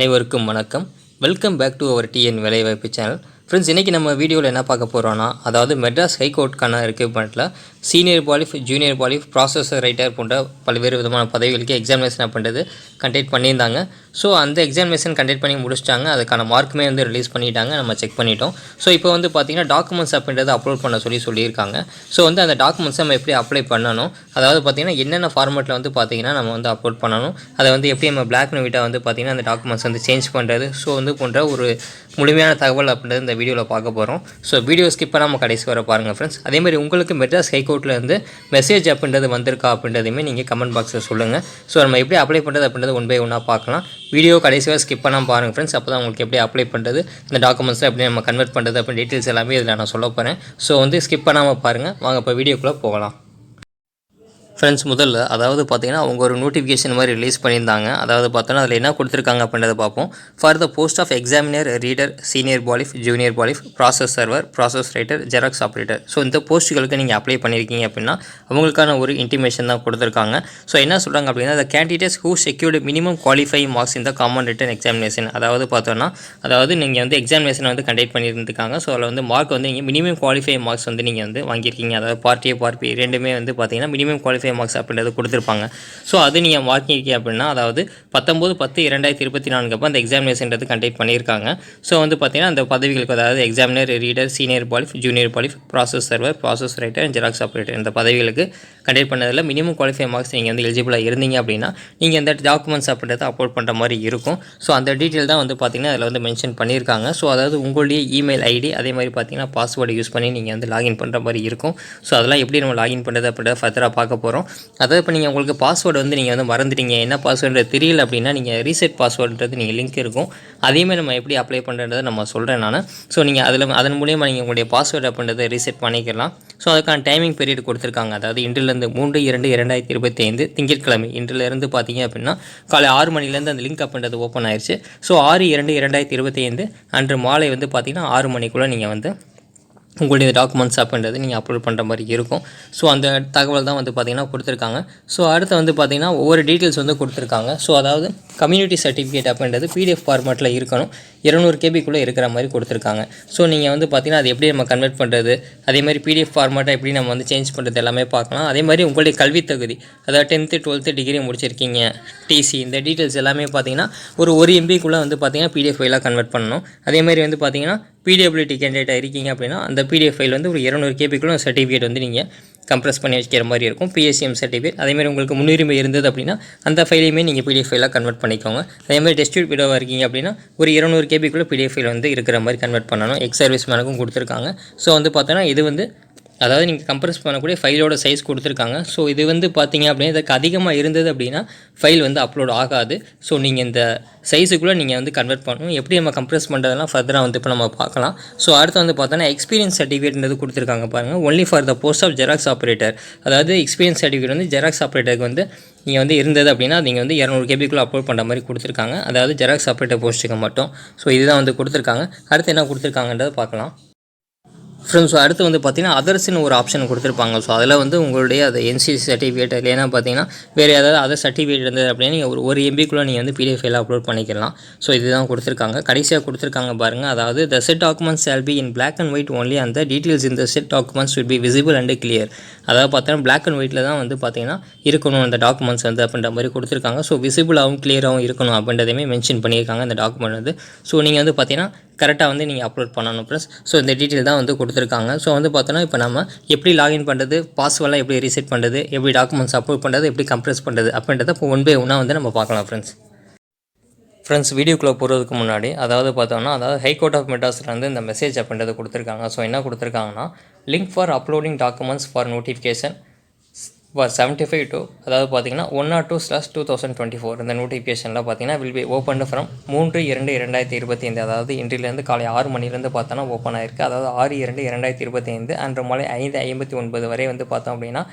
அனைவருக்கும் வணக்கம். Welcome back to our TN வேலைவாய்ப்பு சேனல் ஃப்ரெண்ட்ஸ் இன்றைக்கி நம்ம வீடியோவில் என்ன பார்க்க போகிறோன்னா அதாவது மெட்ராஸ் ஹைகோர்ட்டுக்கான ரெக்யூப்மெண்ட்டில் senior bailiff junior bailiff processor writer போன்ற பல்வேறு விதமான பதவிகளுக்கு எக்ஸாமினேஷன் பண்ணுறது கண்டக்ட் பண்ணியிருந்தாங்க. ஸோ அந்த எக்ஸாமினேஷன் கண்டக்ட் பண்ணி முடிச்சிட்டாங்க. அதுக்கான மார்க்குமே வந்து ரிலீஸ் பண்ணிட்டாங்க. நம்ம செக் பண்ணிட்டோம். ஸோ இப்போ வந்து பார்த்திங்கன்னா டாக்குமெண்ட்ஸ் அப்படின்றத அப்லோட் பண்ண சொல்லி சொல்லியிருக்காங்க. ஸோ வந்து அந்த டாக்குமெண்ட்ஸ் நம்ம எப்படி அப்ளை பண்ணணும்? அதாவது பார்த்திங்கன்னா என்னென்ன ஃபார்மேட்டில் வந்து பார்த்திங்கன்னா நம்ம வந்து அப்லோட் பண்ணணும்? அதை வந்து எப்படி நம்ம பிளாக் அண்ட் வீட்டாக வந்து பார்த்திங்கன்னா அந்த டாக்குமெண்ட்ஸ் வந்து சேஞ்ச் பண்ணுறது ஸோ வந்து போன்ற ஒரு முழுமையான தகவல் அப்படின்றது இந்த வீடியோவில் பார்க்க போகிறோம் ஸோ வீடியோ ஸ்கிப் பண்ணாமல் கடைசி வர பாருங்கள் ஃப்ரெண்ட்ஸ் அதேமாதிரி உங்களுக்கு மெட்ராஸ் ஹைகோர்ட்டில் இருந்து மெசேஜ் அப்படின்றது வந்திருக்கா அப்படின்றதையுமே நீங்கள் கமெண்ட் பாக்ஸில் சொல்லுங்கள் ஸோ நம்ம எப்படி அப்ளை பண்ணுறது அப்படின்றது ஒன் பை ஒன்னாக பார்க்கலாம். வீடியோ கடைசியாக ஸ்கிப் பண்ணாமல் பாருங்கள் ஃப்ரெண்ட்ஸ் அப்போ தான் உங்களுக்கு எப்படி அப்ளை பண்ணுறது இந்த டாக்குமெண்ட்ஸில் எப்படி நம்ம கன்வெர்ட் பண்ணுறது அப்படின்னு டீட்டெயில்ஸ் எல்லாமே இதில் நான் சொல்ல போகிறேன் ஸோ வந்து ஸ்கிப் பண்ணாமல் பாருங்கள் வாங்க இப்போ வீடியோக்குள்ளே போகலாம். ஃப்ரெண்ட்ஸ் முதல்ல அதாவது பார்த்தீங்கன்னா அவங்க ஒரு நோட்டிஃபிகேஷன் மாதிரி ரிலீஸ் பண்ணியிருந்தாங்க. அதாவது பார்த்தோன்னா அதில் என்ன கொடுத்துருக்காங்க அப்படின்றத பார்ப்போம். For the post of examiner reader senior bailiff junior bailiff process server process writer xerox operator so இந்த போஸ்ட்டுகளுக்கு நீங்கள் அப்ளை பண்ணியிருக்கீங்க அப்படின்னா அவங்களுக்கான ஒரு இன்டிமேஷன் தான் கொடுத்துருக்காங்க. ஸோ என்ன சொல்கிறாங்க அப்படின்னா அந்த candidates who secured minimum qualify marks இந்த காமன் ரிட்டன் எக்ஸாமினேஷன் அதாவது பார்த்தோன்னா அதாவது நீங்கள் வந்து எக்ஸாமினேஷன் வந்து கண்டக்ட் பண்ணியிருந்துருக்காங்க. ஸோ அதில் வந்து மார்க் வந்து நீங்கள் மினிமம் குவாலிஃபை மார்க்ஸ் வந்து நீங்கள் வந்து வாங்கியிருக்கீங்க. அதாவது பார்ட் ஏ பார்ட் பி ரெண்டுமே வந்து பார்த்தீங்கன்னா மினிமம் குவாலிஃபை மார்க்ஸ் அப்படின்றது கொடுத்துருப்பாங்க. ஸோ அது நீங்கள் வாங்கியிருக்கீங்க அப்படின்னா அதாவது பத்தொம்போது பத்து இரண்டாயிரத்தி இருபத்தி நான்கு அப்போ அந்த எக்ஸாமினேஷன்றது கண்டக்ட் பண்ணியிருக்காங்க. ஸோ வந்து பார்த்தீங்கன்னா அந்த பதவிகளுக்கு அதாவது examiner reader senior bailiff junior bailiff process server process writer and xerox operator இந்த பதவிகளுக்கு கண்டக்ட் பண்ணதில் மினிமம் குவாலிஃபை மார்க்ஸ் நீங்கள் வந்து எலிஜிபிளாக இருந்தீங்க அப்படின்னா நீங்கள் இந்த டாக்குமெண்ட்ஸ் அப்படின்றத அப்லோட் பண்ணுற மாதிரி இருக்கும். ஸோ அந்த டீட்டெயில் தான் வந்து பார்த்தீங்கன்னா அதில் வந்து மென்ஷன் பண்ணியிருக்காங்க ஸோ அதாவது உங்களுடைய இமெயில் ஐடி அதே மாதிரி பார்த்தீங்கன்னா பாஸ்வேர்டு யூஸ் பண்ணி நீங்கள் வந்து லாகின் பண்ணுற மாதிரி இருக்கும். ஸோ அதெல்லாம் எப்படி நம்ம லாகின் பண்ணுறது அப்படின்றத ஃபர்தராக பார்க்க போகிறோம் அதாவது இப்போ நீங்கள் உங்களுக்கு பாஸ்வேர்டு வந்து நீங்கள் வந்து மறந்துட்டீங்க. என்ன பாஸ்வேர்டு தெரியல அப்படின்னா நீங்கள் ரீசெட் பாஸ்வேர்டுன்றது நீங்கள் லிங்க் இருக்கும். அதையுமே நம்ம எப்படி அப்ளை பண்ணுறதை நம்ம சொல்கிறேன் நான். ஸோ நீங்கள் அதில் அதன் மூலியமாக நீங்கள் உங்களுடைய பாஸ்வேர்டு அப்படின்றத ரீசெட் பண்ணிக்கலாம். ஸோ அதுக்கான டைமிங் பீரியட் கொடுத்துருக்காங்க. அதாவது இன்றிலிருந்து மூன்று இரண்டு இரண்டாயிரத்தி இருபத்தி ஐந்து திங்கட்கிழமை இன்றிலிருந்து பார்த்தீங்க அப்படின்னா காலை ஆறு மணிலேருந்து அந்த லிங்க் அப்படின்றது ஓப்பன் ஆயிடுச்சு ஸோ ஆறு இரண்டு இரண்டாயிரத்தி இருபத்தி ஐந்து அன்று மாலை வந்து பார்த்தீங்கன்னா ஆறு மணிக்குள்ளே நீங்கள் வந்து உங்களுடைய டாக்குமெண்ட்ஸ் அப்படின்றது நீங்கள் அப்லோட் பண்ணுற மாதிரி இருக்கும். ஸோ அந்த தகவல் தான் வந்து பார்த்திங்கன்னா கொடுத்துருக்காங்க. ஸோ அடுத்து வந்து பார்த்திங்கன்னா ஒவ்வொரு டீட்டெயில்ஸ் வந்து கொடுத்துருக்காங்க. ஸோ அதாவது கம்யூனிட்டி சர்டிஃபிகேட் அப்படின்றது பிடிஎஃப் ஃபார்மேட்டில் இருக்கணும். இருநூறு கேபிக்குள்ளே இருக்கிற மாதிரி கொடுத்துருக்காங்க. ஸோ நீங்கள் வந்து பார்த்திங்கன்னா அது எப்படி நம்ம கன்வெர்ட் பண்ணுறது அதே மாதிரி பிடிஎஃப் ஃபார்மேட்டை எப்படி நம்ம வந்து சேஞ்ச் பண்ணுறது எல்லாமே பார்க்கலாம். அதே மாதிரி உங்களுடைய கல்வி தகுதி. அதாவது டென்த்து டுவெல்த்து டிகிரி முடிச்சிருக்கீங்க. டிசி இந்த டீட்டெயில்ஸ் எல்லாமே பார்த்தீங்கன்னா ஒரு ஒரு எம்பிக்குள்ளே வந்து பார்த்தீங்கன்னா பிடிஎஃப் ஃபைலாக கன்வெர்ட் பண்ணணும். அதே மாதிரி வந்து பார்த்தீங்கன்னா பிடபிள்யூடி கேண்டிடேட்டாக இருக்கீங்க அப்படின்னா அந்த பிடிஎஃப் ஃபைல் வந்து ஒரு இரநூறு கேபிக்குள்ள சர்டிஃபிகேட் வந்து நீங்கள் கம்ப்ரஸ் பண்ணி வைக்கிற மாதிரி இருக்கும். பிஎஸ்சிஎம் சர்டிஃபிகேட் அதேமாதிரி உங்களுக்கு முன்னுரிமை இருந்தது அப்படின்னா அந்த ஃபைலையுமே நீங்கள் பிடிஎஃப் ஃபைலாக கன்வெர்ட் பண்ணிக்கோங்க. அதேமாதிரி டெஸ்ட் வீடியோவாக இருக்கீங்க அப்படின்னா ஒரு இரநூறு கேபிக்குள்ளே பிடிஎஃப் ஃபைல் வந்து இருக்கிற மாதிரி கன்வெர்ட் பண்ணணும். எக்ஸ் சர்வீஸ் மேனுக்கும் கொடுத்துருக்காங்க. ஸோ வந்து பார்த்தோன்னா இது வந்து அதாவது நீங்கள் கம்ப்ரஸ் பண்ணக்கூடிய ஃபைலோட சைஸ் கொடுத்துருக்காங்க. ஸோ இது வந்து பார்த்தீங்க அப்படின்னா இதுக்கு அதிகமாக இருந்தது அப்படின்னா ஃபைல் வந்து அப்லோட் ஆகாது. ஸோ நீங்கள் இந்த சைஸுக்குள்ளே நீங்கள் வந்து கன்வெர்ட் பண்ணணும். எப்படி நம்ம கம்ப்ரஸ் பண்ணுறதெல்லாம் ஃபர்தராக வந்து இப்போ நம்ம பார்க்கலாம். ஸோ அடுத்து வந்து பார்த்தோன்னா எக்ஸ்பீரியன்ஸ் சர்டிஃபிகேட்ன்றது கொடுத்துருக்காங்க பாருங்கள் only for the post of xerox operator அதாவது எக்ஸ்பீரியன்ஸ் சர்டிஃபிகேட் வந்து ஜெராக்ஸ் ஆப்ரேட்டருக்கு வந்து நீங்கள் வந்து இருந்தது அப்படின்னா நீங்கள் வந்து இரநூறு கேபிக்குள்ளே அப்லோட் பண்ணுற மாதிரி கொடுத்துருக்காங்க. அதாவது ஜெராக்ஸ் ஆப்ரேட்டர் போஸ்ட்டுக்கு மட்டும். ஸோ இதுதான் வந்து கொடுத்துருக்காங்க. அடுத்து என்ன கொடுத்துருக்காங்கன்றதை பார்க்கலாம். ஃப்ரெண்ட்ஸ் அடுத்து வந்து பார்த்திங்கன்னா அதர்ஸ்னு ஒரு ஆப்ஷன் கொடுத்துருப்பாங்க. ஸோ அதில் வந்து உங்களுடைய அது என்சிசி சர்டிஃபிகேட் இல்லைன்னா பார்த்தீங்கன்னா வேறு ஏதாவது அதர் சர்டிஃபிகேட் இருந்தது அப்படின்னா நீங்கள் ஒரு ஒரு எம்பிக்குள்ளே நீங்கள் வந்து பிடிஎஃப் ஃபைல் அப்லோட் பண்ணிக்கலாம். ஸோ இதுதான் கொடுத்துருக்காங்க. கடைசியாக கொடுத்துருக்காங்க பாருங்கள் அதாவது the set documents shall be in black and white only அந்த டீட்டெயில்ஸ் இந்த set documents set be visible and clear அதாவது பார்த்தோன்னா பிளாக் அண்ட் ஒயிட்டில் தான் வந்து பார்த்தீங்கன்னா இருக்கணும் அந்த டாக்குமெண்ட்ஸ் வந்து அப்படின்ற மாதிரி கொடுத்துருக்காங்க. ஸோ விசிபிளாகவும் கிளியராகவும் இருக்கணும் அப்படின்றதையுமே மென்ஷன் பண்ணியிருக்காங்க அந்த டாக்குமெண்ட் வந்து. ஸோ நீங்கள் வந்து பார்த்தீங்கன்னா கரெக்டாக வந்து நீங்கள் அப்லோட் பண்ணணும் ஃப்ரெண்ட்ஸ் ஸோ இந்த டீட்டெயில் தான் வந்து கொடுத்துருக்காங்க. ஸோ வந்து பார்த்தோன்னா இப்போ நம்ம எப்படி லாகின் பண்ணுறது பாஸ்வேர்டெலாம் எப்படி ரீசெட் பண்ணுறது எப்படி டாக்குமெண்ட்ஸ் அப்லோட் பண்ணுறது எப்படி கம்ப்ரெஸ் பண்ணுறது அப்படின்றத இப்போ ஒன் பை ஒன்னாக வந்து நம்ம பார்க்கலாம் ஃப்ரெண்ட்ஸ் ஃப்ரெண்ட்ஸ் வீடியோக்குள்ளே போகிறதுக்கு முன்னாடி அதாவது பார்த்தோம்னா அதாவது ஹைகோர்ட் ஆஃப் மெட்ராஸில் இந்த மெசேஜ் அப்படின்றத கொடுத்துருக்காங்க. ஸோ என்ன கொடுத்துருக்காங்கன்னா link for uploading documents for notification seventy five two அதாவது பார்த்தீங்கன்னா one or two slash two thousand twenty four இந்த நோட்டிஃபிகேஷனில் பார்த்தீங்கன்னா வில் பி ஓப்பன் ஃப்ரம் மூன்று இரண்டு இரண்டாயிரத்தி இருபத்தி ஐந்து அதாவது இன்றிலிருந்து காலை ஆறு மணிலேருந்து பார்த்தோன்னா ஓப்பன் ஆயிருக்கு. அதாவது ஆறு இரண்டு இரண்டாயிரத்தி இருபத்தி ஐந்து அன்று மாலை ஐந்து ஐம்பத்தி ஒன்பது வரை வந்து பார்த்தோம் அப்படின்னா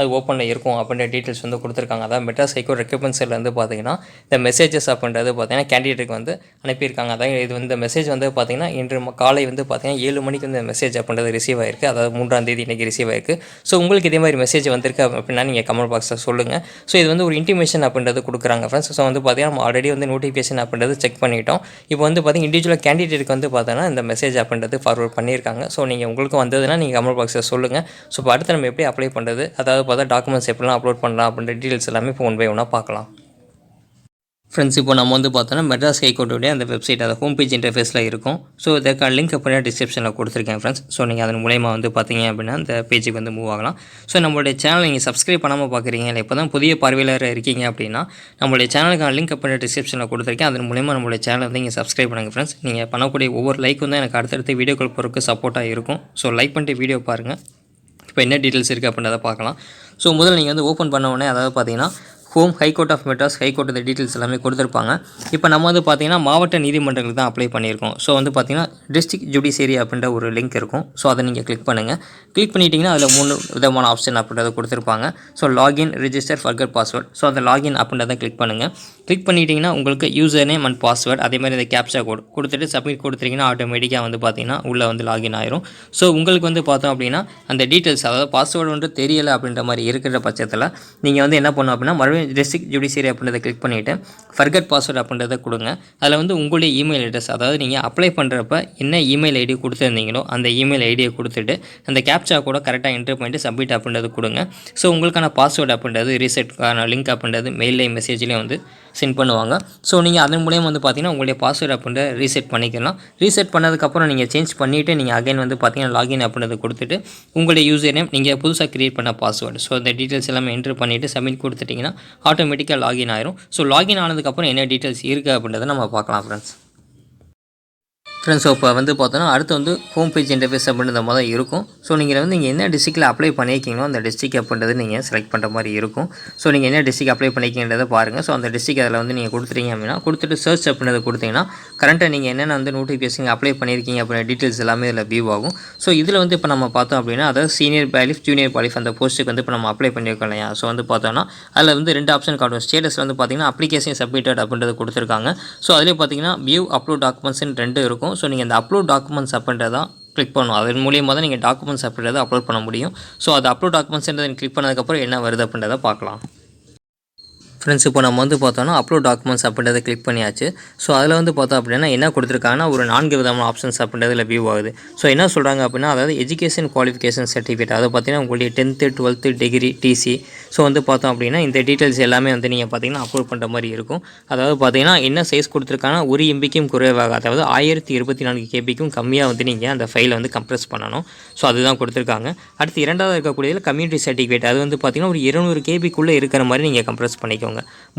அது ஓப்பனில் இருக்கும் அப்படின்ற டீட்டெயில்ஸ் வந்து கொடுத்துருக்காங்க. அதாவது மெட்ராஸ் சைக்கோ ரெக்யூப்மெண்ட் வந்து பார்த்தீங்கன்னா இந்த மெசேஜஸ் அப்படின்றது பார்த்தீங்கன்னா கேண்டிடேட்டுக்கு வந்து அனுப்பியிருக்காங்க. அதாவது இது வந்து மெசேஜ் வந்து பார்த்தீங்கன்னா இன்று ம- காலை வந்து பார்த்தீங்கன்னா ஏழு மணிக்கு வந்து மெசேஜ் அப்படின்றது ரிசீவ் ஆயிருக்கு. அதாவது மூன்றாம் தேதி இன்றைக்கி ரிசீவ் ஆயிருக்கு. ஸோ உங்களுக்கு இதே மாதிரி மெசேஜ் வந்திருக்கு அப்படின்னா நீங்கள் கமெண்ட் பாக்ஸில் சொல்லுங்கள் ஸோ இது வந்து ஒரு இன்டிமேஷன் அப்படின்றது கொடுக்குறாங்க ஃப்ரெண்ட்ஸ் ஸோ வந்து பார்த்தீங்கன்னா நம்ம ஆல்ரெடி வந்து நோட்டிஃபிகேஷன் அப்படின்றது செக் பண்ணிட்டோம். இப்போ வந்து பார்த்தீங்கன்னா இண்டிவிஜுவல் கேண்டிடேட்டுக்கு வந்து பார்த்தோன்னா இந்த மெசேஜ் அப்படின்றது ஃபார்வர்ட் பண்ணியிருக்காங்க. ஸோ நீங்கள் உங்களுக்கு வந்ததுன்னா நீங்கள் கமெண்ட் பாக்ஸில் சொல்லுங்கள் ஸோ இப்போ அடுத்து நம்ம எப்படி அப்ளை பண்ணுறது அதாவது பார்த்தா டாக்குமெண்ட்ஸ் எப்படிலாம் அப்லோட் பண்ணலாம் அப்படின்ற டீட்டெயில்ஸ் எல்லாமே இப்போ ஒன் பை ஒன்னாக பார்க்கலாம். ஃப்ரெண்ட்ஸ் இப்போ நம்ம வந்து பார்த்தோன்னா மெட்ராஸ் ஹைகோர்ட்டுடைய அந்த வெப்சைட் அந்த ஹோம் பேஜ் இன்டர்ஃபேஸில் இருக்கும். ஸோ இதற்கான லிங்க் அப்படின்னா டிஸ்கிரிப்ஷனில் கொடுத்துருக்கேன் ஃப்ரெண்ட்ஸ் ஸோ நீங்கள் அதன் மூலயமா வந்து பார்த்தீங்க அப்படின்னா அந்த பேஜுக்கு வந்து மூவ் ஆகலாம். ஸோ நம்மளுடைய சேனல் நீங்கள் சப்ஸ்கிரைப் பண்ணாமல் பார்க்குறீங்க இல்லை இப்போ தான் புதிய பார்வையாளர் இருக்கீங்க அப்படின்னா நம்மளுடைய சேனலுக்கான லிங்க் அப்படின்னா டிஸ்கிரிப்ஷனில் கொடுத்துருக்கேன். அதன் மூலயமா நம்மளுடைய சேனலை வந்து நீங்கள் சப்ஸ்கிரைப் பண்ணுங்கள் ஃப்ரெண்ட்ஸ் நீங்கள் பண்ணக்கூடிய ஒவ்வொரு லைக்கும் தான் எனக்கு அடுத்தடுத்த வீடியோக்கள் பொறுக்கு சப்போர்ட்டாக இருக்கும். ஸோ லைக் பண்ணிட்டு வீடியோ பாருங்கள் இப்போ என்ன டீட்டெயில்ஸ் இருக்குது அப்படின்றத பார்க்கலாம். ஸோ முதல்ல நீங்கள் வந்து ஓப்பன் பண்ண உடனே அதாவது பார்த்தீங்கன்னா home high court of Madras high court இந்த டீட்டெயில்ஸ் எல்லாமே கொடுத்துருப்பாங்க. இப்போ நம்ம வந்து பார்த்தீங்கன்னா மாவட்ட நீதிமன்றங்களுக்கு தான் அப்ளை பண்ணியிருக்கோம். ஸோ வந்து பார்த்தீங்கன்னா டிஸ்ட்ரிக்ட் ஜுடிஷியரி அப்படின்ற ஒரு லிங்க் இருக்கும். ஸோ அதை நீங்கள் கிளிக் பண்ணுங்கள் கிளிக் பண்ணிட்டீங்கன்னா அதில் மூணு விதமான ஆப்ஷன் அப்படின்றத கொடுத்துருப்பாங்க. So login register forgot password so அந்த லாகின் அப்படின்றத கிளிக் பண்ணுங்கள் கிளிக் பண்ணிட்டீங்கன்னா உங்களுக்கு யூசர் நேம் அண்ட் பாஸ்வேர்ட் அதே மாதிரி இந்த கேப்சா கோட் கொடுத்துட்டு சப்மிட் கொடுத்துட்டீங்கன்னா ஆட்டோமேட்டிக்காக வந்து பார்த்தீங்கன்னா உள்ளே வந்து லாகின் ஆயிரும். ஸோ உங்களுக்கு வந்து பார்த்தோம் அப்படின்னா அந்த டீட்டெயில்ஸ் அதாவது பாஸ்வேர்டு ஒன்று தெரியலை அப்படின்ற மாதிரி இருக்கிற பட்சத்தில் நீங்கள் வந்து என்ன பண்ணணும் அப்படின்னா மறுபடியும் ரெஸ்ட்ரிக் ஜுடிஷியரி அப்படின்றத கிளிக் பண்ணிவிட்டு ஃபர்கட் பாஸ்வேர்டு அப்படின்றத கொடுங்க. அதில் வந்து உங்களுடைய இமெயில் அட்ரஸ் அதாவது நீங்கள் அப்ளை பண்ணுறப்ப என்ன இமெயில் ஐடி கொடுத்துருந்தீங்களோ அந்த இமெயில் ஐடியை கொடுத்துட்டு அந்த கேப்சா கூட கரெக்டாக என்ட்ரு பண்ணிட்டு சப்மிட் அப்படின்றது கொடுங்க. ஸோ உங்களுக்கான பாஸ்வேர்டு அப்படின்றது ரீசெட்க்கான லிங்க் அப்படின்றது மெயிலையும் மெசேஜ்லேயும் வந்து சென்ட் பண்ணுவாங்க. ஸோ நீங்கள் அதன் மூலியம் வந்து பார்த்தீங்கன்னா உங்களுடைய பாஸ்வேர்டு அப்படின்ற ரீசெட் பண்ணிக்கலாம். ரீசெட் பண்ணதுக்கப்புறம் நீங்கள் சேஞ்ச் பண்ணிவிட்டு நீங்கள் அகைன் வந்து பார்த்தீங்கன்னா லாகின் அப்படின்றது கொடுத்துட்டு உங்களுடைய யூசர் நேம் நீங்கள் புதுசாக க்ரியேட் பண்ண பாஸ்வேர்டு ஸோ அந்த டீட்டெயில்ஸ் எல்லாமே என்ட்ரு பண்ணிவிட்டு சப்மிட் கொடுத்துட்டிங்கன்னா ஆட்டோமேட்டிக்காக லாகின் ஆயிரும். ஸோ லாகின் ஆனதுக்கப்புறம் என்ன டீட்டெயில்ஸ் இருக்குது அப்படின்றத நம்ம பார்க்கலாம் ஃப்ரெண்ட்ஸ் ஃப்ரெண்ட்ஸ் இப்போ வந்து பார்த்தோன்னா அடுத்து வந்து ஹோம் பேஜ் இன்டர்ஃபேஸ் அப்படின்ற மாதிரி தான் இருக்கும். ஸோ நீங்கள் வந்து நீங்கள் என்ன டிஸ்ட்ரிக்டில் அப்ளை பண்ணியிருக்கீங்களோ அந்த டிஸ்ட்ரிக் அப்படின்றது நீங்கள் செலக்ட் பண்ணுற மாதிரி இருக்கும். ஸோ நீங்கள் என்ன டிஸ்ட்ரிக் அப்ளை பண்ணிக்கின்றதை பாருங்கள் ஸோ அந்த டிஸ்ட்ரிக் அதில் வந்து நீங்கள் கொடுத்துட்டீங்க அப்படின்னா கொடுத்துட்டு சர்ச் அப்படின்றத கொடுத்தீங்கன்னா கரண்ட்டாக நீங்கள் என்னென்ன வந்து நோட்டிஃபிகேஷன் அப்ளை பண்ணியிருக்கீங்க அப்படின்ற டீட்டெயில்ஸ் எல்லாமே இதில் வியூ ஆகும். ஸோ இதில் வந்து இப்போ நம்ம பார்த்தோம் அப்படின்னா அதாவது சீனியர் பாலிஃப் ஜூனியர் பாலிஃப் அந்த போஸ்ட்டுக்கு வந்து இப்போ நம்ம அப்ளை பண்ணியிருக்கோம் இல்லையா? ஸோ வந்து பார்த்தோன்னா அதில் வந்து ரெண்டு ஆப்ஷன் காட்டும். ஸ்டேட்டஸ் வந்து பார்த்தீங்கன்னா அப்ளிகேஷன் சப்மிட்டட் அப்படின்றது கொடுத்துருக்காங்க. ஸோ அதிலே பார்த்தீங்கன்னா வியூ அப்லோட் டாக்குமெண்ட்ஸ்னு ரெண்டு இருக்கும். ஸோ நீங்கள் இந்த அப்லோட் டாக்குமெண்ட்ஸ் அப்படின்றதான் கிளிக் பண்ணணும். அதன் மூலியமாக தான் நீங்கள் டாக்குமெண்ட்ஸ் அப்படின்றத அப்லோட் பண்ண முடியும். ஸோ அது அப்லோட் டாக்குமெண்ட்ஸ்ன்றதை கிளிக் பண்ணதுக்கப்புறம் என்ன வருது அப்படின்றத பார்க்கலாம். ஃப்ரெண்ட்ஸ் இப்போ நம்ம வந்து பார்த்தோன்னா அப்லோட் டாக்குமெண்ட்ஸ் அப்படின்றத கிளிக் பண்ணியாச்சு. ஸோ அதில் வந்து பார்த்தோம் அப்படின்னா என்ன கொடுத்துருக்காங்கன்னா ஒரு நான்கு விதமான ஆப்ஷன்ஸ் அப்படின்றதுல வியூ ஆகுது. ஸோ என்ன சொல்கிறாங்க அப்படின்னா அதாவது எஜுகேஷன் குவாலிஃபிகேஷன் சர்டிஃபிகேட் அதை பார்த்தீங்கன்னா உங்களுடைய tenth twelfth degree TC so வந்து பார்த்தோம் அப்படின்னா இந்த டீட்டெயில்ஸ் எல்லாமே வந்து நீங்கள் பார்த்தீங்கன்னா அப்லோட் பண்ணுற மாதிரி இருக்கும். அதாவது பார்த்தீங்கன்னா என்ன சைஸ் கொடுத்துருக்காங்கன்னா ஒரு எம்பிக்கும் குறைவாக அதாவது ஆயிரத்தி இருபத்தி நான்கு கேபிக்கும் கம்மியாக வந்து நீங்கள் அந்த ஃபைலை வந்து கம்ப்ரெஸ் பண்ணணும். ஸோ அதுதான் கொடுத்துருக்காங்க. அடுத்து இரண்டாவது இருக்கக்கூடியதில் கம்யூனிட்டி சர்டிஃபிகேட் அது வந்து பார்த்தீங்கன்னா ஒரு இருநூறு கேபிக்குள்ளே இருக்கிற மாதிரி நீங்கள் கம்ப்ரெஸ் பண்ணிக்கோங்க.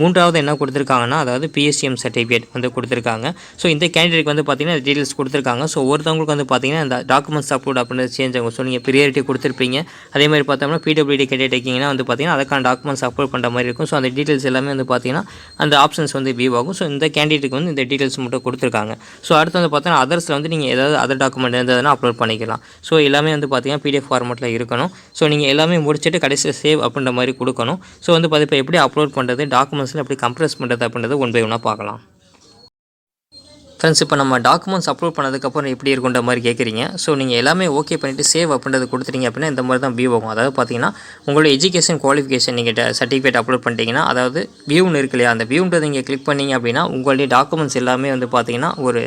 மூன்றாவது என்ன கொடுத்துருக்காங்கன்னா அதாவது பிஎஸ்சிஎம் சர்டிஃபிகேட் வந்து கொடுத்துருக்காங்க. ஸோ இந்த கேண்டிடேட் வந்து பார்த்தீங்கன்னா டீட்டெயில்ஸ் கொடுத்துருக்காங்க. ஸோ ஒருத்தவங்களுக்கு வந்து பார்த்தீங்கன்னா இந்த டாக்குமெண்ட்ஸ் அப்லோட் அப்படின்றது சேஞ்ச் ஆகும் ஸோ நீங்கள் ப்ரியாரிட்டி கொடுத்துருப்பீங்க. அதே மாதிரி பார்த்தோம்னா பிடபிள்யூடி கேண்டிடேட் இருக்கீங்கன்னா வந்து பார்த்தீங்கன்னா அதுக்கான டாக்குமெண்ட்ஸ் அப்லோட் பண்ணுற மாதிரி இருக்கும். ஸோ அந்த டீட்டெயில்ஸ் எல்லாமே வந்து பார்த்தீங்கன்னா அந்த ஆப்ஷன்ஸ் வந்து வியூ ஆகும். ஸோ இந்த கேண்டிடேட்டுக்கு வந்து இந்த டீட்டெயில்ஸ் மட்டும் கொடுத்துருக்காங்க. ஸோ அடுத்து வந்து பார்த்தீங்கன்னா அதர்ஸில் வந்து நீங்கள் ஏதாவது அதர் டாக்குமெண்ட் இருந்ததுன்னா அப்லோட் பண்ணிக்கலாம். ஸோ எல்லாமே வந்து பார்த்தீங்கன்னா பிடிஎஃப் ஃபார்மெட்டில் இருக்கணும். ஸோ நீங்கள் எல்லாமே முடிச்சுட்டு கடைசியில் சேவ் அப்படின்ற மாதிரி கொடுக்கணும். ஸோ வந்து பார்த்து இப்போ எப்படி அப்லோட் பண்ணுறது டாக்குமெண்ட்ஸில் எப்படி கம்ப்ரெஸ் பண்ணுறது அப்படின்றத ஒன் பை ஒன்னாக பார்க்கலாம். ஃப்ரெண்ட்ஸ் இப்போ நம்ம டாக்குமெண்ட்ஸ் அப்லோட் பண்ணதுக்கப்புறம் எப்படி இருக்குன்ற மாதிரி கேட்குறீங்க ஸோ நீங்கள் எல்லாமே ஓகே பண்ணிவிட்டு சேவ் அப்படின்றது கொடுத்துட்டீங்க அப்படின்னா இந்த மாதிரி தான் வியூ ஆகும் அதாவது பார்த்தீங்கன்னா உங்களோட எஜுகேஷன் குவாலிஃபிகேஷன் நீங்கள் சர்டிஃபிகேட் அப்லோட் பண்ணிட்டீங்கன்னா அதாவது வியூன்னு இருக்கு இல்லையா? அந்த வியூன்றதை நீங்கள் கிளிக் பண்ணீங்க அப்படின்னா உங்களுடைய டாக்குமெண்ட்ஸ் எல்லாமே வந்து பார்த்தீங்கன்னா ஒரு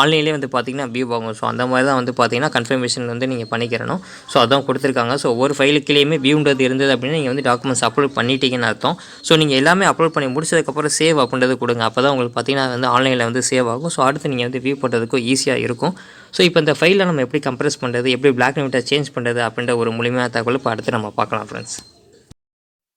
ஆன்லைன்லேயே வந்து பார்த்தீங்கன்னா வியூ ஆகும் ஸோ அந்த மாதிரி தான் வந்து பார்த்தீங்கன்னா கன்ஃபர்மேஷன் வந்து நீங்கள் பண்ணிக்கிறணும். ஸோ அதான் கொடுத்துருக்காங்க. ஸோ ஒவ்வொரு ஃபைலுக்குள்ளேயுமே வியூன்றது இருந்தது அப்படின்னா நீங்கள் வந்து டாக்குமெண்ட்ஸ் அப்லோட் பண்ணிட்டீங்கன்னு அர்த்தம். ஸோ நீங்கள் எல்லாமே அப்லோட் பண்ணி முடிச்சதுக்கப்புறம் சேவ் அப்படின்றது கொடுங்க. அப்போ தான் உங்களுக்கு பார்த்தீங்கன்னா வந்து ஆன்லைனில் வந்து சேவ் ஆகும். ஸோ அடுத்து நீங்கள் வந்து வியூ பண்ணுறதுக்கும் ஈஸியாக இருக்கும். ஸோ இப்போ இந்த ஃபைலில் நம்ம எப்படி கம்ப்ரெஸ் பண்ணுறது எப்படி பிளாக் அண்ட் ஒயிட்டாக சேஞ்ச் பண்ணுறது அப்படின்ற ஒரு முழுமையான தகவல் இப்போ அடுத்து நம்ம பார்க்கலாம் ஃப்ரெண்ட்ஸ்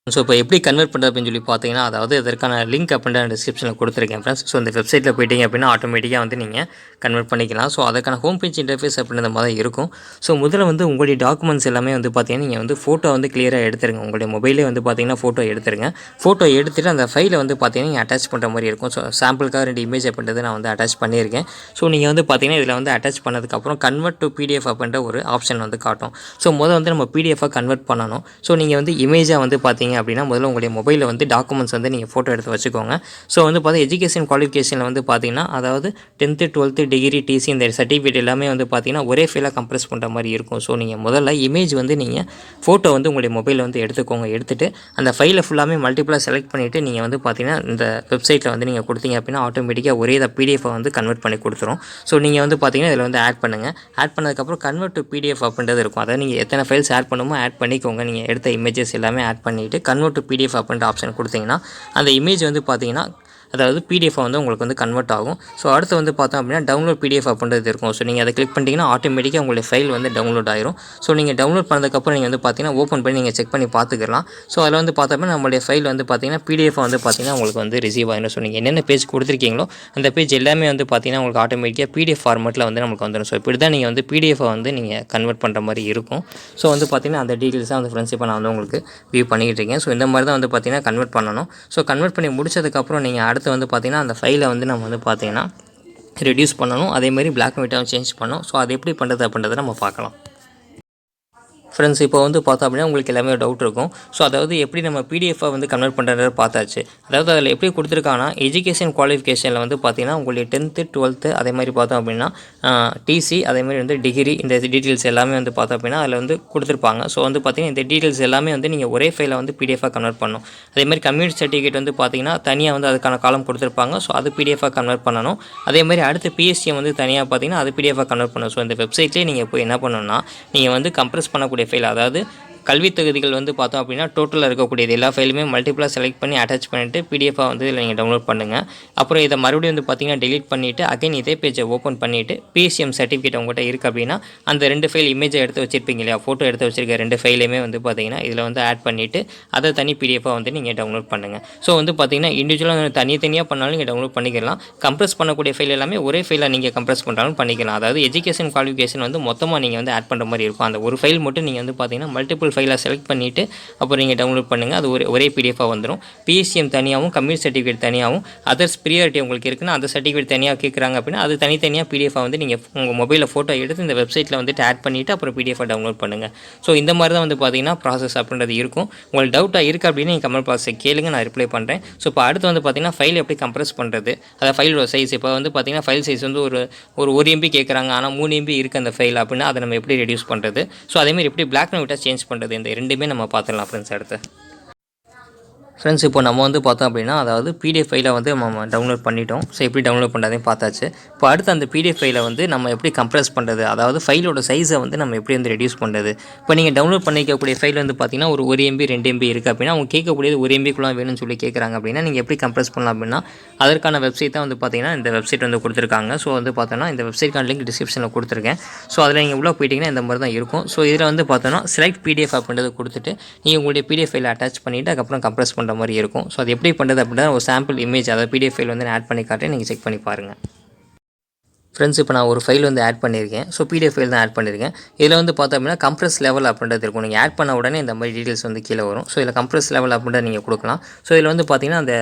ஸோ இப்போ எப்படி கன்வெர்ட் பண்ணுறது அப்படின்னு சொல்லி பார்த்தீங்கன்னா அதாவது இதற்கான லிங்க் அப்படின்ற டிஸ்கிரிப்ஷனில் கொடுத்துருக்கேன் ஃப்ரெண்ட்ஸ் ஸோ இந்த வெப்சைட்டில் போயிட்டீங்க அப்படின்னா ஆட்டோமேட்டிக்காக வந்து நீங்கள் கன்வெர்ட் பண்ணிக்கலாம். ஸோ அதுக்கான ஹோம் பேஜ் இன்டர்ஃபேஸ் அப்படின்ற மாதிரி இருக்கும். ஸோ முதல்ல வந்து உங்களுடைய டாக்குமெண்ட்ஸ் எல்லாமே வந்து பார்த்தீங்கன்னா நீங்கள் வந்து ஃபோட்டோ வந்து கிளியராக எடுத்துருங்க. உங்களுடைய மொபைலே வந்து பார்த்தீங்கன்னா ஃபோட்டோ எடுத்துருங்க. ஃபோட்டோ எடுத்துகிட்டு அந்த ஃபைலை வந்து பார்த்தீங்கன்னா நீங்கள் அட்டாச் பண்ணுற மாதிரி இருக்கும். ஸோ சாம்பிளுக்காக ரெண்டு இமேஜ் அப்படின்றது நான் வந்து அட்டாச் பண்ணியிருக்கேன். ஸோ நீங்கள் வந்து பார்த்தீங்கன்னா இதில் வந்து அட்டாச் பண்ணதுக்கப்புறம் கன்வெர்ட் டு பிடிஎஃப் அப்படின்ற ஒரு ஆப்ஷன் வந்து காட்டும். ஸோ முதல் வந்து நம்ம பிடிஎஃபாக கன்வெர்ட் பண்ணணும். ஸோ நீங்கள் வந்து இமேஜாக வந்து பார்த்தீங்க அப்படின்னா முதல்ல உங்களுடைய மொபைலில் வந்து டாக்குமெண்ட்ஸ் வந்து நீங்கள் ஃபோட்டோ எடுத்து வச்சுக்கோங்க. ஸோ வந்து பார்த்தா எஜுகேஷன் குவாலிஃபிகேஷனில் வந்து பார்த்தீங்கன்னா அதாவது டென்த்து டுவெல்த்து டிகிரி டிசி இந்த சர்டிஃபிகேட் எல்லாமே வந்து பார்த்தீங்கன்னா ஒரே ஃபைலாக கம்ப்ரெஸ் பண்ணுற மாதிரி இருக்கும். ஸோ நீங்கள் முதல்ல இமேஜ் வந்து நீங்கள் ஃபோட்டோ வந்து உங்களுடைய மொபைலில் வந்து எடுத்துக்கோங்க. எடுத்துகிட்டு அந்த ஃபைலை ஃபுல்லாமே மல்டிப்ளாக செலக்ட் பண்ணிவிட்டு நீங்கள் வந்து பார்த்தீங்கன்னா இந்த வெப்சைட்டில் வந்து நீங்கள் கொடுத்தீங்க அப்படின்னா ஆட்டோமேட்டிக்காக ஒரே இதை பிடிஎஃபை வந்து கன்வெர்ட் பண்ணி கொடுத்துரும். ஸோ நீங்கள் வந்து பார்த்தீங்கன்னா இதில் வந்து ஆட் பண்ணுங்கள் ஆட் பண்ணதுக்கப்புறம் கன்வெர்ட் டு பிடிஎஃப் அப்படின்றது இருக்கும். அதாவது நீங்கள் எத்தனை ஃபைல்ஸ் ஆட் பண்ணுமோ ஆட் பண்ணிக்கோங்க. நீங்கள் எடுத்த இமேஜஸ் எல்லாமே ஆட் பண்ணிவிட்டு கன்வெர்ட் டு பிடிஎஃப் அப்படின்ற ஆப்ஷன் கொடுத்தீங்கன்னா அந்த இமேஜ் வந்து பார்த்தீங்கன்னா அதாவது பிடிஎஃபாக வந்து உங்களுக்கு வந்து கன்வெர்ட் ஆகும். ஸோ அடுத்து வந்து பார்த்தோம் அப்படின்னா டவுன்லோட் பிடிஎஃப் அப்படின்றது இருக்கும். ஸோ நீங்கள் அதை கிளிக் பண்ணிட்டீங்கன்னா ஆட்டோமேட்டிக்காக உங்களுடைய ஃபைல் வந்து டவுன்லோட் ஆயிரும். ஸோ நீங்கள் டவுன்லோட் பண்ணதுக்கப்புறம் நீங்கள் வந்து பார்த்தீங்கன்னா ஓப்பன் பண்ணி நீங்கள் செக் பண்ணி பார்த்துக்கலாம். ஸோ அதில் வந்து பார்த்தோம்னா நம்மளுடைய ஃபைல் வந்து பார்த்தீங்கன்னா பிடிஎஃப் வந்து பார்த்தீங்கன்னா உங்களுக்கு வந்து ரிசீவ் ஆகிடும் ஸோ நீங்கள் என்னென்ன பேஜ் கொடுத்துருக்கீங்களோ அந்த பேஜ் எல்லாமே வந்து பார்த்தீங்கன்னா உங்களுக்கு ஆட்டோமேட்டிக்காக பிடிஎஃப் ஃபார்மெட்டில் வந்து நமக்கு வந்துடும் ஸோ இப்படி தான் நீங்கள் வந்து பிடிஎஃபை வந்து நீங்கள் கன்வெர்ட் பண்ணுற மாதிரி இருக்கும். ஸோ வந்து பார்த்தீங்கன்னா அந்த டீட்டெயில்ஸாக வந்து ஃப்ரெண்ட்ஸ் இப்போ நான் வந்து உங்களுக்கு வியூ பண்ணிக்கிட்டு இருக்கேன். ஸோ இந்த மாதிரி தான் வந்து பார்த்தீங்கன்னா கன்வெர்ட் பண்ணணும். ஸோ கன்வெர்ட் பண்ணி முடிச்சதுக்கப்புறம் நீங்கள் அடுத்த வந்து பார்த்திங்கன்னா அந்த ஃபைலை வந்து நம்ம வந்து பார்த்திங்கன்னா ரெடியூஸ் பண்ணணும். அதே மாதிரி பிளாக் அண்ட் ஒயிட்டாகவும் சேஞ்ச் பண்ணணும். ஸோ அது எப்படி பண்ணுறது அப்படின்றத நம்ம பார்க்கலாம். ஃப்ரெண்ட்ஸ் இப்போ வந்து பார்த்தோம் அப்படின்னா உங்களுக்கு எல்லாமே டவுட் இருக்கும். ஸோ அதாவது எப்படி நம்ம பிடிஎஃபாக வந்து கன்வெர்ட் பண்ணுறது பார்த்தாச்சு. அதாவது அதில் எப்படி கொடுத்துருக்காங்கன்னா எஜுகேஷன் குவாலிஃபிகேஷனில் வந்து பார்த்தீங்கன்னா உங்களுடைய டென்த்து டுவெல்த்து அதே மாதிரி பார்த்தோம் அப்படின்னா டிசி அதே மாதிரி வந்து டிகிரி இந்த டீட்டெயில்ஸ் எல்லாமே வந்து பார்த்தோம் அப்படின்னா அதில் வந்து கொடுத்துருப்பாங்க. ஸோ வந்து பார்த்தீங்கன்னா இந்த டீட்டெயில்ஸ் எல்லாமே வந்து நீங்கள் ஒரே ஃபைலை வந்து பிடிஎஃபாக கன்வெர்ட் பண்ணணும். அதே மாதிரி கம்யூனிட்டி சர்டிஃபிகேட் வந்து பார்த்தீங்கன்னா தனியாக வந்து அதுக்கான காலம் கொடுத்துருப்பாங்க. ஸோ அது பிடிஎஃபாக கன்வெர்ட் பண்ணணும். அதே மாதிரி அடுத்து பிஎஸ்சியை வந்து தனியாக பார்த்தீங்கன்னா அது பிடிஎஃபாக கன்வெர்ட் பண்ணணும். ஸோ இந்த வெப்சைட்லேயே நீங்கள் போய் என்ன பண்ணணும்னா நீங்கள் வந்து கம்ப்ரெஸ் பண்ணக்கூடிய ஃபைல் அதாவது கல்வித் தகுதிகள் வந்து பார்த்தோம் அப்படின்னா டோட்டலாக இருக்கக்கூடியது. எல்லா ஃபைலுமே மல்டிப்ளாக செலக்ட் பண்ணி அட்டாச் பண்ணிவிட்டு பிடிஎஃபாக வந்து இதில் நீங்கள் டவுன்லோட் பண்ணுங்கள் அப்புறம் இதை மறுபடியும் வந்து பார்த்திங்கன்னா delete பண்ணிவிட்டு அகைன் இதே பேஜை ஓப்பன் பண்ணிவிட்டு பிசிஎம் சர்டிஃபிகேட் உங்கள்கிட்ட இருக்குது அப்படின்னா அந்த ரெண்டு ஃபைல் இமேஜை எடுத்து வச்சிருப்பீங்க இல்லையா? ஃபோட்டோ எடுத்து வச்சிருக்க ரெண்டு ஃபைலையுமே வந்து பார்த்திங்கன்னா இதில் வந்து ஆட் பண்ணிவிட்டு அதை தனி பிடிஎஃபாக வந்து நீங்கள் டவுன்லோட் பண்ணுங்கள் ஸோ வந்து பார்த்திங்கன்னா இண்டிவிஜுவலாக தனித்தனியாக பண்ணாலும் நீங்கள் டவுன்லோட் பண்ணிக்கலாம். கம்ப்ரெஸ் பண்ணக்கூடிய ஃபைல் எல்லாமே ஒரே ஃபைலாக நீங்கள் கம்ப்ரெஸ் பண்ணுறாலும் பண்ணிக்கலாம். அதாவது எஜுகேஷன் குவாலிஃபிகேஷன் வந்து மொத்தமாக நீங்கள் வந்து ஆட் பண்ணுற மாதிரி இருக்கும். அந்த ஒரு ஃபைல் மட்டும் நீங்கள் வந்து பார்த்திங்கன்னா மல்டிபிள் ஃபைலாக செலக்ட் பண்ணிவிட்டு அப்புறம் நீங்கள் டவுன்லோட் பண்ணுங்கள் அது ஒரு ஒரே பிடிஎஃபாக வந்துடும் பிஎஸ்சிஎம் தனியாகவும் கம்யூனிட் சர்டிஃபிகேட் தனியாகவும் அதர்ஸ் ப்ரியாரிட்டி உங்களுக்கு இருக்குன்னா அந்த சர்டிஃபிகேட் தனியாக கேட்குறாங்க அப்படின்னா அது தனித்தனியாக பிடிஎஃபாக வந்து நீங்கள் உங்கள் மொபைலில் ஃபோட்டோ எடுத்து இந்த வெப்சைட்டில் வந்துட்டு ஆட் பண்ணிவிட்டு அப்புறம் பிடிஎஃபாக டவுன்லோட் பண்ணுங்கள் ஸோ இந்த மாதிரி தான் வந்து பார்த்தீங்கன்னா ப்ராசஸ் அப்படின்றது இருக்கும். உங்களுக்கு டவுட்டாக இருக்குது அப்படின்னு நீங்கள் கமெண்ட் பாக்ஸை கேளுங்க. நான் ரிப்ளை பண்ணுறேன் ஸோ இப்போ அடுத்து வந்து பார்த்தீங்கன்னா ஃபைல் எப்படி கம்ப்ரெஸ் பண்ணுறது அதாவது ஃபைலோட சைஸ் இப்போ வந்து பார்த்தீங்கன்னா ஃபைல் சைஸ் வந்து ஒரு ஒரு ஒரு எம்பி கேட்குறாங்க ஆனால் மூணு எம்பி இருக்குது அந்த ஃபைல் அப்படின்னா அதை நம்ம எப்படி ரெடியூஸ் பண்ணுறது ஸோ அதேமாதிரி எப்படி பிளாக் அண்ட் ஒயிட்டாக சேஞ்ச் பண்ணுறது இந்த ரெண்டுமே நம்ம பார்த்துடலாம் ஃப்ரெண்ட்ஸ் அடுத்து. ஃப்ரெண்ட்ஸ் இப்போ நம்ம வந்து பார்த்தோம் அப்படின்னா அதாவது பிடிஎஃப் ஃபைலை வந்து நம்ம டவுன்லோட் பண்ணிட்டோம். ஸோ எப்படி டவுன்லோட் பண்ணுறதையும் பார்த்தாச்சு. இப்போ அடுத்து அந்த பிடிஎஃப் ஃபைலை வந்து நம்ம எப்படி கம்ப்ரெஸ் பண்ணுறது அதாவது ஃபைலோட சைஸை வந்து நம்ம எப்படி வந்து ரெடியூஸ் பண்ணுறது இப்போ நீங்கள் டவுன்லோட் பண்ணிக்கக்கூடிய ஃபைல் வந்து பார்த்தீங்கன்னா ஒரு ஒரு எம்பி ரெண்டு எம்பி இருக்குது அப்படின்னா அவங்க கேட்கக்கூடியது ஒரு எம்பிக்குலாம் வேணும்னு சொல்லி கேட்குறாங்க அப்படின்னா நீங்கள் எப்படி கம்ப்ரெஸ் பண்ணலாம் அப்படின்னா அதற்கான வெப்சைட் தான் வந்து பார்த்தீங்கன்னா இந்த வெப்சைட் வந்து கொடுத்துருக்காங்க. ஸோ வந்து பார்த்தோன்னா இந்த வெப்சைட்கான லிங்க் டிஸ்கிரிப்ஷனில் கொடுத்துருக்கேன். ஸோ அதில் நீங்கள் உள்ளே போயிட்டீங்கன்னா இந்த மாதிரி தான் இருக்கும். ஸோ இதில் வந்து பார்த்தோன்னா செலக்ட் பிடிஎஃப் அப்படின்றத கொடுத்துட்டு நீங்கள் உங்களுடைய பிடிஎஃப் ஃபைலை அட்டாச் பண்ணிவிட்டு அதுக்கப்புறம் கம்ப்ரெஸ் பண்ணுற மாதிரி இருக்கும். ஸோ அது எப்படி பண்ணுறது அப்படின்னா ஒரு சாம்பிள் இமேஜ் அதாவது பிடிஎஃப் ஃபைல் வந்து நான் ஆட் பண்ணி காட்டேன் நீங்கள் செக் பண்ணி பாருங்கள் ஃப்ரெண்ட்ஸ் இப்போ நான் ஒரு ஃபைல் வந்து ஆட் பண்ணியிருக்கேன். ஸோ பிடிஎஃப் ஃபைல் தான் ஆட் பண்ணியிருக்கேன். இதில் வந்து பார்த்தோம் அப்படின்னா கம்ப்ரஸ் லெவல் அப்படின்றது இருக்கும். நீங்கள் ஆட் பண்ண உடனே இந்த மாதிரி டீட்டெயில்ஸ் வந்து கீழே வரும். ஸோ இதில் கம்ப்ரஸ் லெவல் அப்படின்றத நீங்கள் கொடுக்கலாம். ஸோ இதில் வந்து பார்த்தீங்கன்னா அந்த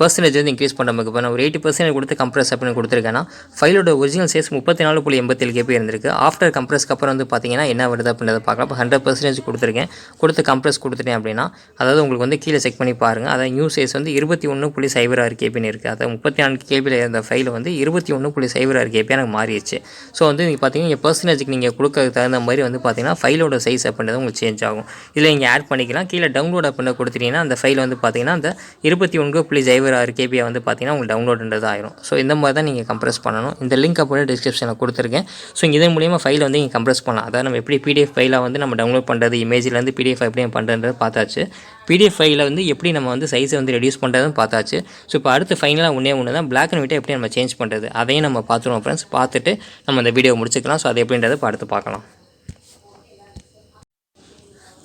பர்சன்டேஜ் வந்து இன்க்ரீஸ் பண்ண இப்போ நான் ஒரு எயிட்டி பர்சன்டேஜ் கொடுத்து கம்ப்ரஸ் அப்படின்னு கொடுத்துருக்கேன்னா ஃபைலோட ஒரிஜினல் சைஸ் முப்பத்தி நாலு புள்ளி எண்பத்தேழு கேபி இருந்திருக்கு. ஆஃப்டர் கம்ப்ரஸ்க்கு அப்புறம் வந்து பார்த்தீங்கன்னா என்ன வருது அப்படின்றத பார்க்கலாம். இப்போ ஹண்ட்ரட் பர்சன்டேஜ் கொடுத்துருக்கேன். கொடுத்து கம்ப்ரஸ் கொடுத்துட்டேன் அப்படின்னா அதாவது உங்களுக்கு வந்து கீழே செக் பண்ணி பாருங்கள் அதாவது நியூ சைஸ் வந்து இருபத்தி ஒன்று புள்ளி சைபர் ஆறு கேபின்னு இருக்குது அதாவது முப்பத்தி நான்கு கேபியில் இருந்த ஃபைல் வந்து இருபத்தி ஒன்று புள்ளி சைபர் ஆறு கேபி எனக்கு மாறிடுச்சு. ஸோ வந்து நீங்கள் பார்த்தீங்கன்னா பர்சன்டேஜுக்கு நீங்கள் கொடுக்க தகுந்த மாதிரி வந்து பார்த்தீங்கன்னா ஃபைலோட சைஸ் அப்படின்றது உங்களுக்கு சேஞ்ச் ஆகும். இதில் நீங்கள் ஆட் பண்ணிக்கலாம். கீழே டவுன்லோட் அப்படின்னு கொடுத்துட்டீங்கன்னா அந்த ஃபைல் வந்து பார்த்தீங்கன்னா அந்த இருபத்தி ஒன்று புள்ளி சைபர் ஆறு கேபியை வந்து பார்த்தீங்கன்னா உங்களுக்கு டவுன்லோடுன்றது ஆயிரும். ஸோ இந்த மாதிரி தான் நீங்கள் கம்ப்ரெஸ் பண்ணணும். இந்த லிங்க் அப்படியே டிஸ்கிரிப்ஷனில் கொடுத்துருக்கேன். ஸோ இதன் மூலியமாக ஃபைலை வந்து நீங்கள் கம்ப்ரெஸ் பண்ணலாம். அதாவது நம்ம எப்படி பிடிஎஃப் ஃபைலாக வந்து நம்ம டவுன்லோட் பண்ணுறது இமேஜ்லேருந்து பிடிஎஃப் எப்படி பண்ணுறது பார்த்தாச்சு. பிடிஎஃப் ஃபைலில் வந்து எப்படி நம்ம வந்து சைஸை வந்து ரெடியூஸ் பண்ணுறதுன்னு பார்த்தாச்சு. ஸோ இப்போ அடுத்து ஃபைனலாக ஒன்றே ஒன்று தான் பிளாக் அண்ட் ஒயிட்டை எப்படி நம்ம சேஞ்ச் பண்ணுறது அதையும் நம்ம பார்த்துருவோம் ஃப்ரெண்ட்ஸ் பார்த்துட்டு நம்ம அந்த வீடியோ முடிச்சுக்கலாம். ஸோ அது எப்படின்றத பார்த்து பார்க்கலாம்.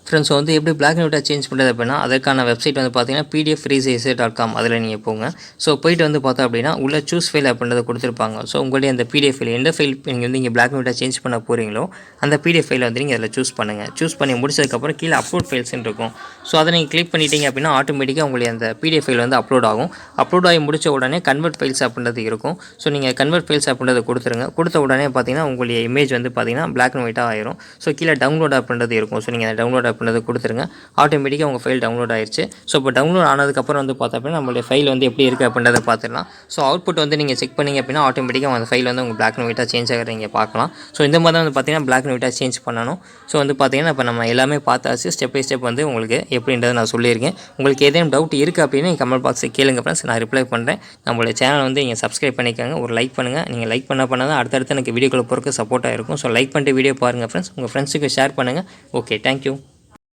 ஃப்ரெண்ட்ஸ் வந்து எப்படி பிளாக் அண்ட் ஒயிட்டாக சேஞ்ச் பண்ணுறது அப்படின்னா அதற்கான வெப்சைட் வந்து பார்த்தீங்கன்னா பிடிஎஃப் ரீசைஸர் டாட் காம் அதில் நீங்கள் போங்க. ஸோ போயிட்டு வந்து பார்த்தோம் அப்படின்னா உள்ள சூஸ் ஃபைல் அப்படின்றத கொடுத்துருப்பாங்க. ஸோ உங்களுடைய அந்த பிடிஎஃப் ஃபைல் எந்த ஃபைல் நீங்கள் வந்து இங்கே பிளாக் அண்ட் ஒயிட்டாக சேஞ்ச் பண்ண போகிறீங்களோ அந்த பிடிஎஃப் ஃபைலை வந்து நீங்கள் அதில் சூஸ் பண்ணுங்கள் சூஸ் பண்ணி முடிச்சதுக்கப்புறம் கீழே அப்லோட் ஃபைல்ஸ்னு இருக்கும். ஸோ அதை நீங்கள் கிளிக் பண்ணிட்டீங்க அப்படின்னா ஆட்டோமேட்டிக்காக உங்களுடைய அந்த பிடிஎஃப் ஃபைல் வந்து அப்லோட் ஆகும். அப்லோட் ஆகி முடிச்ச உடனே கன்வெர்ட் ஃபைல்ஸ் அப்படின்றது இருக்கும். ஸோ நீங்கள் கன்வெர்ட் ஃபைல்ஸ் அப்படின்றத கொடுத்துருங்க. கொடுத்த உடனே பார்த்தீங்கன்னா உங்களுடைய இமேஜ் வந்து பார்த்தீங்கன்னா பிளாக் அண்ட் ஒயிட்டாக ஆயிரும். ஸோ கீழே டவுன்லோட் அப்படின்றது இருக்கும். ஸோ நீங்கள் டவுன்லோட் அப்படின்றத கொடுத்துருங்க. ஆட்டோமேட்டிக்காக உங்கள் ஃபைல் டவுன்லோட் ஆயிருச்சு. ஸோ இப்போ டவுன்லோட் ஆனதுக்கப்புறம் வந்து பார்த்தா அப்படின்னா நம்மளுடைய ஃபைல் வந்து எப்படி இருக்குது அப்படின்றத பார்த்துடலாம். ஸோ அவுட்புட் வந்து நீங்கள் செக் பண்ணீங்க அப்படின்னா ஆட்டோமேட்டிக்காக அந்த ஃபைல் வந்து உங்கள் பிளாக் அண்ட் ஒயிட்டாக சேஞ்ச் ஆகிறத நீங்கள் பார்க்கலாம். ஸோ இந்த மாதிரி தான் வந்து பார்த்தீங்கன்னா பிளாக் அண்ட் ஒயிட்டாக சேஞ்ச் பண்ணணும். ஸோ வந்து பார்த்தீங்கன்னா இப்போ நம்ம எல்லாமே பார்த்தாச்சு. ஸ்டெப் பை ஸ்டெப் வந்து உங்களுக்கு எப்படின்றத நான் சொல்லியிருக்கேன். உங்களுக்கு ஏதேனும் டவுட் இருக்குது அப்படின்னு கமெண்ட் பாக்ஸில் கேளுங்க ஃப்ரெண்ட்ஸ் நான் ரிப்ளை பண்ணுறேன் நம்மளுடைய சேனல் வந்து நீங்கள் சப்ஸ்கிரைப் பண்ணிக்கோங்க. ஒரு லைக் பண்ணுங்கள் நீங்கள் லைக் பண்ண பண்ண தான் அடுத்தடுத்து எனக்கு வீடியோக்குள்ள போகிறதுக்கு சப்போர்ட்டாக இருக்கும். ஸோ லைக் பண்ணிட்டு வீடியோ பாருங்கள் ஃப்ரெண்ட்ஸ் உங்கள் ஃப்ரெண்ட்ஸுக்கு ஷேர் பண்ணுங்கள் ஓகே தேங்க்யூ